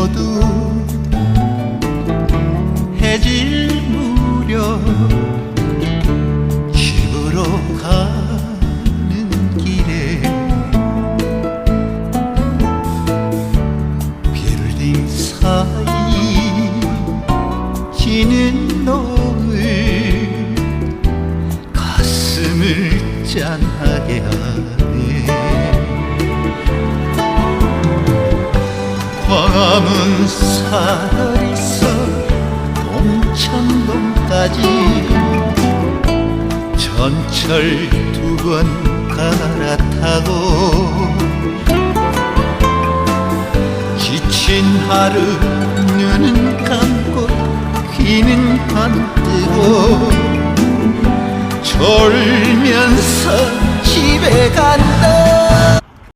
어두 해질 무렵 집으로 가는 길에 빌딩 사이 지는 놈을 가슴을 짠하게 하네. 남은 사거리서 동천동까지 전철 두 번 갈아타고 지친 하루 눈은 감고 귀는 안 뜨고 졸면서